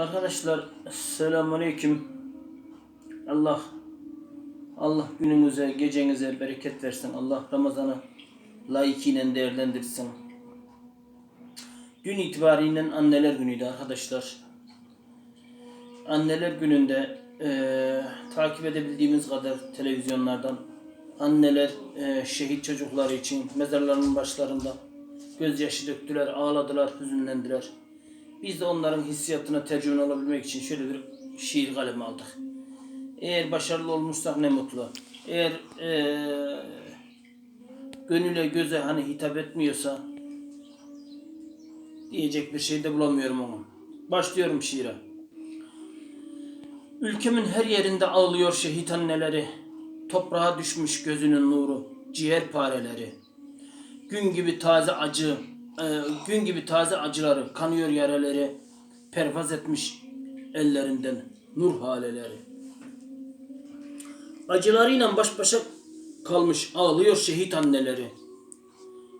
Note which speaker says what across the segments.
Speaker 1: Arkadaşlar selamünaleyküm. Allah Allah gününüze, gecenize bereket versin. Allah Ramazan'ı layıkıyla değerlendirsin. Gün itibariyle anneler günüydü arkadaşlar. Anneler gününde eee, takip edebildiğimiz kadar televizyonlardan anneler eee, şehit çocukları için mezarlarının başlarında gözyaşı döktüler, ağladılar, hüzünlendiler. Biz de onların hissiyatına tercüman olabilmek için şöyle bir şiir kalemi aldık. Eğer başarılı olmuşsak ne mutlu. Eğer eee gönüle göze hani hitap etmiyorsa diyecek bir şey de bulamıyorum onun. Başlıyorum şiire. Ülkemin her yerinde ağlıyor şehit anneleri. Toprağa düşmüş gözünün nuru, ciğer pareleri. Gün gibi taze acı, e, gün gibi taze acıları, kanıyor yaraları, pervaz etmiş ellerinden nur haleleri. Acılarıyla baş başa kalmış ağlıyor şehit anneleri.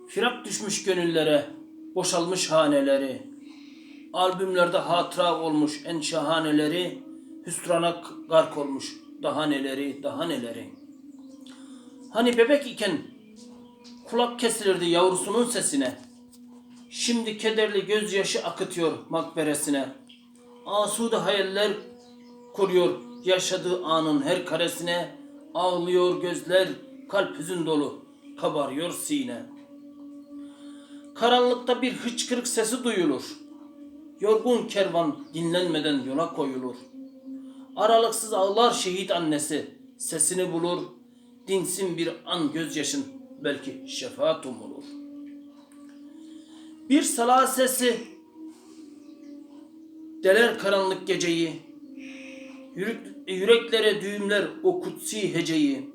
Speaker 1: Firak düşmüş gönüllere, boşalmış haneleri. Albümlerde hatıra olmuş en şahaneleri, hüsrana gark olmuş daha neleri, daha neleri. Hani bebek iken kulak kesilirdi yavrusunun sesine. Şimdi kederli gözyaşı akıtıyor makberesine. Asude hayaller kuruyor yaşadığı anın her karesine. Ağlıyor gözler, kalp hüzün dolu, kabarıyor sine. Karanlıkta bir hıçkırık sesi duyulur. Yorgun kervan dinlenmeden yola koyulur. Aralıksız ağlar şehit annesi, sesini bulur. Dinsin bir an gözyaşın, belki şefaat umulur. Bir sala sesi deler karanlık geceyi. Yürek, yüreklere düğümler o kutsi heceyi.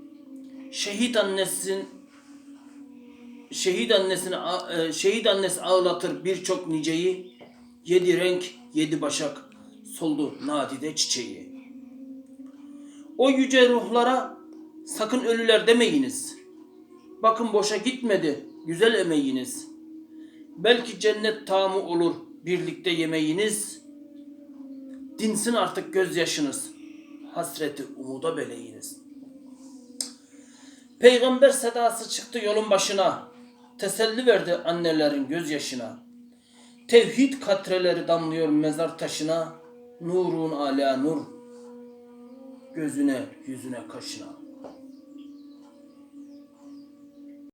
Speaker 1: Şehit annesin şehit annesini e, şehit annesi ağlatır birçok niceyi. Yedi renk, yedi başak soldu nadide çiçeği. O yüce ruhlara sakın ölüler demeyiniz. Bakın boşa gitmedi güzel emeğiniz. Belki cennet tamı olur birlikte yemeğiniz. Dinsin artık gözyaşınız. Hasreti umuda beleyiniz. Peygamber sedası çıktı yolun başına. Teselli verdi annelerin gözyaşına. Tevhid katreleri damlıyor mezar taşına. Nurun ala nur. Gözüne, yüzüne, kaşına.